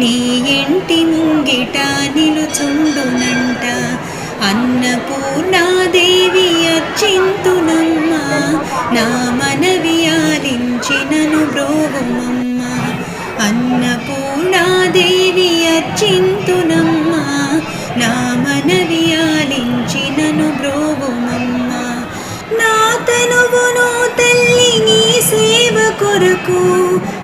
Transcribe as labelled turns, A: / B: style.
A: నీ ఇంటి ముంగిట నిలుచుండునంట. అన్నపూర్ణాదేవి అర్చింతునమ్మ. నా మనవి ఆలించినను బ్రోగుమమ్మ అన్నపూర్ణాదేవి అర్చింతునమ్మ. నా మనవి ఆలించినను బ్రోగుమమ్మ నా తనువును తల్లి నీ సేవ కొరకు